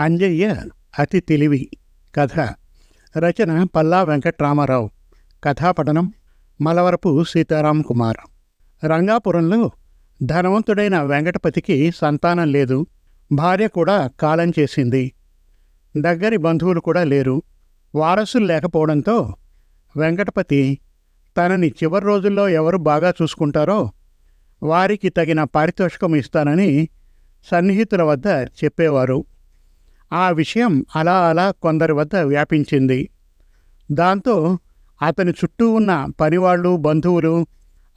అంజయ్య అతి తెలివి కథ. రచన పల్లా వెంకట్రామారావు. కథాపఠనం మలవరపు సీతారాం కుమార్. రంగాపురంలో ధనవంతుడైన వెంకటపతికి సంతానం లేదు. భార్య కూడా కాలం చేసింది. దగ్గరి బంధువులు కూడా లేరు. వారసులు లేకపోవడంతో వెంకటపతి తనని చివరి రోజుల్లో ఎవరు బాగా చూసుకుంటారో వారికి తగిన పారితోషికం ఇస్తానని సన్నిహితుల వద్ద చెప్పేవారు. ఆ విషయం అలా అలా కొందరి వద్ద వ్యాపించింది. దాంతో అతని చుట్టూ ఉన్న పనివాళ్ళు బంధువులు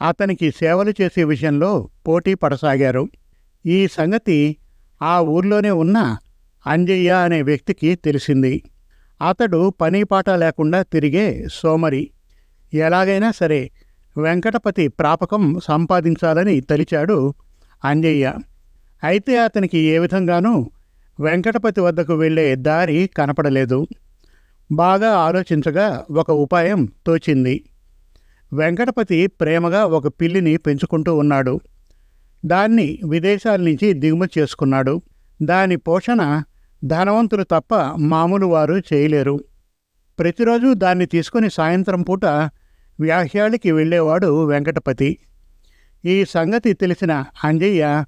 అతనికి సేవలు చేసే విషయంలో పోటీ పడసాగారు. ఈ సంగతి ఆ ఊర్లోనే ఉన్న అంజయ్య అనే వ్యక్తికి తెలిసింది. అతడు పని పాట లేకుండా తిరిగే సోమరి. ఎలాగైనా సరే వెంకటపతి ప్రాపకం సంపాదించాలని తలిచాడు అంజయ్య. అయితే అతనికి ఏ విధంగానూ వెంకటపతి వద్దకు వెళ్ళే దారి కనపడలేదు. బాగా ఆలోచించగా ఒక ఉపాయం తోచింది. వెంకటపతి ప్రేమగా ఒక పిల్లిని పెంచుకుంటూ ఉన్నాడు. దాన్ని విదేశాల నుంచి దిగుమతి చేసుకున్నాడు. దాని పోషణ ధనవంతులు తప్ప మామూలు వారు చేయలేరు. ప్రతిరోజు దాన్ని తీసుకుని సాయంత్రం పూట వ్యాహ్యాళికి వెళ్ళేవాడు వెంకటపతి. ఈ సంగతి తెలిసిన అంజయ్య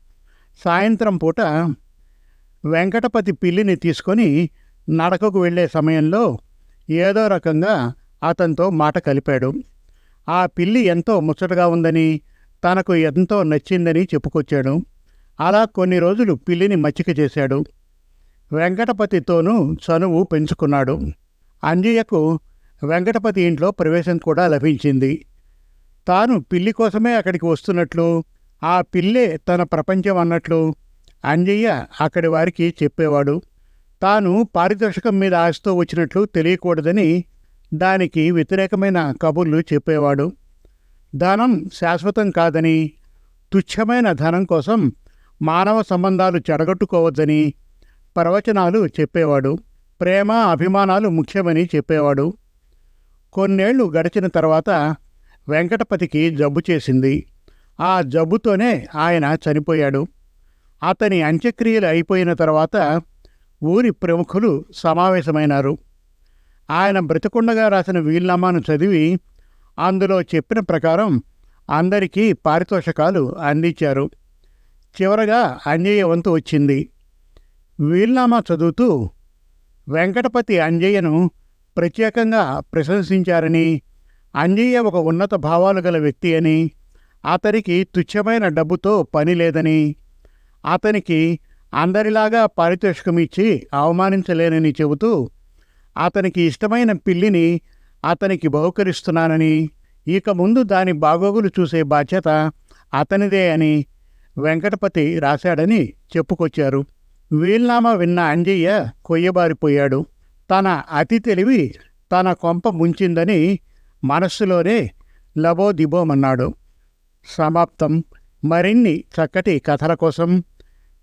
సాయంత్రం పూట వెంకటపతి పిల్లిని తీసుకొని నడకకు వెళ్ళే సమయంలో ఏదో రకంగా అతనితో మాట కలిపాడు. ఆ పిల్లి ఎంతో ముచ్చటగా ఉందని తనకు ఎంతో నచ్చిందని చెప్పుకొచ్చాడు. అలా కొన్ని రోజులు పిల్లిని మచ్చిక చేశాడు. వెంకటపతితోనూ చనువు పెంచుకున్నాడు. అంజయ్యకు వెంకటపతి ఇంట్లో ప్రవేశం కూడా లభించింది. తాను పిల్లి కోసమే అక్కడికి వస్తున్నట్లు ఆ పిల్లే తన ప్రపంచం అన్నట్లు అంజయ్య అక్కడి వారికి చెప్పేవాడు తాను పారితోషికం మీద ఆశతో వచ్చినట్లు తెలియకూడదని దానికి వ్యతిరేకమైన కబుర్లు చెప్పేవాడు. ధనం శాశ్వతం కాదని తుచ్చమైన ధనం కోసం మానవ సంబంధాలు చెడగొట్టుకోవద్దని ప్రవచనాలు చెప్పేవాడు. ప్రేమ అభిమానాలు ముఖ్యమని చెప్పేవాడు. కొన్నేళ్ళు గడిచిన తర్వాత వెంకటపతికి జబ్బు చేసింది. ఆ జబ్బుతోనే ఆయన చనిపోయాడు. అతని అంత్యక్రియలు అయిపోయిన తర్వాత ఊరి ప్రముఖులు సమావేశమైనారు. ఆయన బ్రతికుండగా రాసిన వీల్నామాను చదివి అందులో చెప్పిన ప్రకారం అందరికీ పారితోషకాలు అందించారు. చివరగా అంజయ్య వంతు వచ్చింది. వీల్నామా చదువుతూ వెంకటపతి అంజయ్యను ప్రత్యేకంగా ప్రశంసించారని అంజయ్య ఒక ఉన్నత భావాలు గల వ్యక్తి అని అతనికి తుచ్చమైన డబ్బుతో పని లేదని అతనికి అందరిలాగా పారితోషికం ఇచ్చి అవమానించలేనని చెబుతూ అతనికి ఇష్టమైన పిల్లిని అతనికి బహుకరిస్తున్నానని ఇక ముందు దాని బాగోగులు చూసే బాధ్యత అతనిదే అని వెంకటపతి రాశాడని చెప్పుకొచ్చారు. వీల్నామా విన్న అంజయ్య కొయ్యబారిపోయాడు. తన అతి తెలివి తన కొంప ముంచిందని మనస్సులోనే లబోదిబోమన్నాడు. సమాప్తం. మరిన్ని చక్కటి కథల కోసం